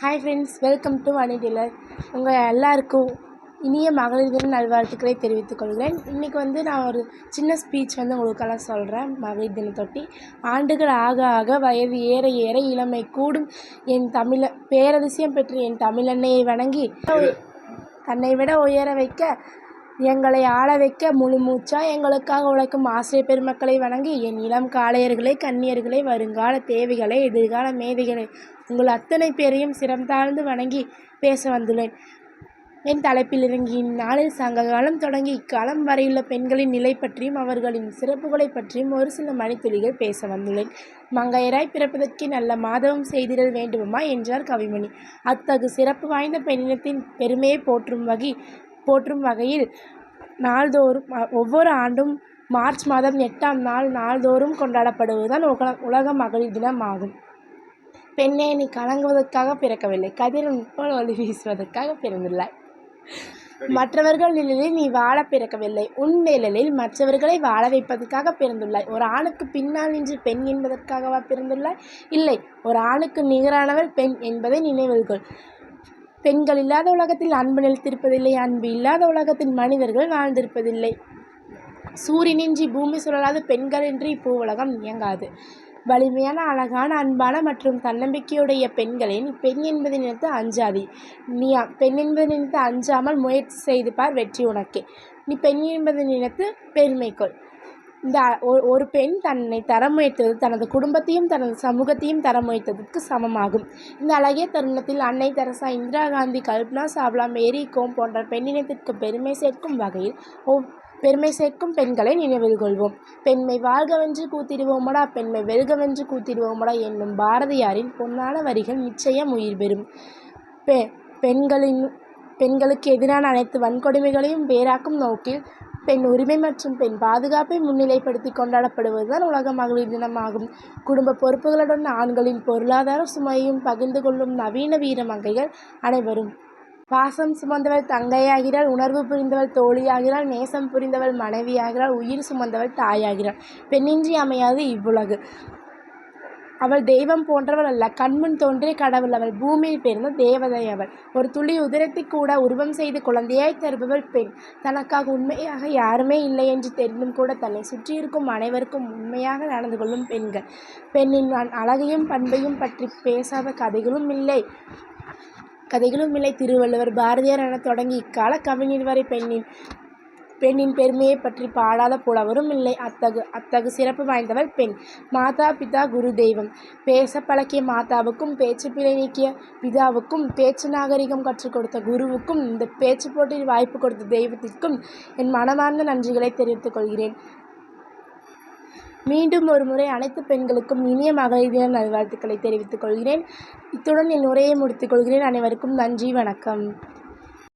Hi friends welcome to Ani tailor உங்கள் எல்லாருக்கும் இனிய மகளிர் தின நல்வாழ்த்துக்களை தெரிவித்துக் கொள்கிறேன். இன்றைக்கி வந்து நான் ஒரு சின்ன ஸ்பீச் வந்து உங்களுக்கெல்லாம் சொல்கிறேன் மகளிர் தினத்தொட்டி ஆண்டுகள் ஆக ஆக வயது ஏற ஏற இளமை கூடும். என் தமிழ பேரதிசயம் பெற்ற என் தமிழன்னையை வணங்கி தன்னை விட உயர வைக்க எங்களை ஆள வைக்க முழு மூச்சா எங்களுக்காக உழைக்கும் ஆசிரியர் பெருமக்களை வணங்கி என் இளம் காளையர்களை கன்னியர்களை வருங்கால தேவைகளை எதிர்கால மேதைகளை உங்கள் அத்தனை பேரையும் சிறந்தாழ்ந்து வணங்கி பேச வந்துள்ளேன். என் தலைப்பில் இறங்கி இந்நாளில் சங்க காலம் தொடங்கி இக்காலம் வரையுள்ள பெண்களின் நிலை பற்றியும் அவர்களின் சிறப்புகளை பற்றியும் ஒரு சில மணித்துளிகள் பேச வந்துள்ளேன். மங்கையராய் பிறப்பதற்கு நல்ல மாதவம் செய்திடல் வேண்டுமா? என்றார் கவிமணி. அத்தகு சிறப்பு வாய்ந்த பெண்ணினத்தின் பெருமையை போற்றும் வகை போற்றும் வகையில் நாள்தோறும் ஒவ்வொரு ஆண்டும் மார்ச் மாதம் எட்டாம் நாள் நாள்தோறும் கொண்டாடப்படுவதுதான் உலக உலக மகளிர் தினம் ஆகும் பெண்ணே நீ கலங்குவதற்காக பிறக்கவில்லை. கதிரன் போல் ஒளி வீசுவதற்காக பிறந்துள்ளாய். மற்றவர்கள் நிழலில் நீ வாழ பிறக்கவில்லை. உன் நிழலில் மற்றவர்களை வாழ வைப்பதற்காக பிறந்துள்ளாய். ஒரு ஆணுக்கு பின்னால் நின்று பெண் என்பதற்காகவா பிறந்துள்ளாய்? இல்லை ஒரு ஆணுக்கு நிகரானவள் பெண் என்பதை நினைவில் கொள். பெண்கள் இல்லாத உலகத்தில் அன்பு நிலைத்திருப்பதில்லை அன்பு இல்லாத உலகத்தில் மனிதர்கள் வாழ்ந்திருப்பதில்லை. சூரியனின்றி பூமி சுழலாத பெண்களின்றி பூ உலகம் இயங்காது. வலிமையான அழகான அன்பான மற்றும் தன்னம்பிக்கையுடைய பெண்களின் பெண் என்பதை நினைத்து அஞ்சாதி. நீ பெண் என்பதை நினைத்து அஞ்சாமல் முயற்சி செய்து பார் வெற்றி உனக்கே. நீ பெண் என்பதை நினைத்து பெருமை கொள். இந்த ஒரு பெண் தன்னை தரம் உயர்த்துவது தனது குடும்பத்தையும் தனது சமூகத்தையும் தரம் உயர்த்ததற்கு சமமாகும். இந்த அழகிய தருணத்தில் அன்னை தெரசா இந்திரா காந்தி கல்பனா சாவ்லா மேரி கோம் போன்ற பெண்ணினத்திற்கு பெருமை சேர்க்கும் வகையில் பெருமை சேர்க்கும் பெண்களை நினைவில் கொள்வோம். பெண்மை வாழ்கவென்று கூத்திடுவோமடா பெண்மை வெல்கவென்று கூத்திடுவோமடா என்னும் பாரதியாரின் பொன்னான வரிகள் நிச்சயம் உயிர் பெறும். பெ பெண்களின் பெண்களுக்கு எதிரான அனைத்து வன்கொடுமைகளையும் வேறாக்கும் நோக்கில் பெண் உரிமை மற்றும் பெண் பாதுகாப்பை முன்னிலைப்படுத்தி கொண்டாடப்படுவதுதான் உலக மகளிர் தினமாகும். குடும்ப பொறுப்புகளுடன் ஆண்களின் பொருளாதார சுமையும் பகிர்ந்து கொள்ளும் நவீன வீர மங்கைகள் அனைவரும். பாசம் சுமந்தவள் தங்கையாகிறாள் உணர்வு புரிந்தவள் தோழியாகிறாள் நேசம் புரிந்தவள் மனைவியாகிறாள் உயிர் சுமந்தவள் தாயாகிறாள். பெண்ணின்றி அமையாது இவ்வுலகு. அவள் தெய்வம் போன்றவள் அல்ல. கண்முன் தோன்றிய கடவுள். அவள் பூமியில் பிறந்த தேவதை அவள். ஒரு துளி உதிரத்தை கூட உருவம் செய்து குழந்தையாய் தருபவள் பெண். தனக்காக உண்மையாக யாருமே இல்லை என்று தெரிந்தும் கூட தன்னை சுற்றியிருக்கும் அனைவருக்கும் உண்மையாக நடந்து கொள்ளும் பெண்கள். பெண்ணின் அழகையும் பண்பையும் பற்றி பேசாத கதைகளும் இல்லை. கதைகளும் இல்லை. திருவள்ளுவர் பாரதியார் என தொடங்கி இக்கால கவிஞர் வரை பெண்ணின் பெண்ணின் பெருமையை பற்றி பாடாத புலவரும் இல்லை. அத்தகு அத்தகு சிறப்பு வாய்ந்தவள் பெண். மாதா பிதா குரு தெய்வம். பேச பழக்கிய மாதாவுக்கும் பேச்சு பிழை நீக்கிய பிதாவுக்கும் பேச்சு நாகரிகம் கற்றுக் கொடுத்த குருவுக்கும் இந்த பேச்சு போட்டியில் வாய்ப்பு கொடுத்த தெய்வத்திற்கும் என் மனமார்ந்த நன்றிகளை தெரிவித்துக் கொள்கிறேன். மீண்டும் ஒரு முறை அனைத்து பெண்களுக்கும் இனிய மகளிர் தின நல்வாழ்த்துக்களை தெரிவித்துக் கொள்கிறேன். இத்துடன் என் உரையை முடித்துக் கொள்கிறேன். அனைவருக்கும் நன்றி வணக்கம்.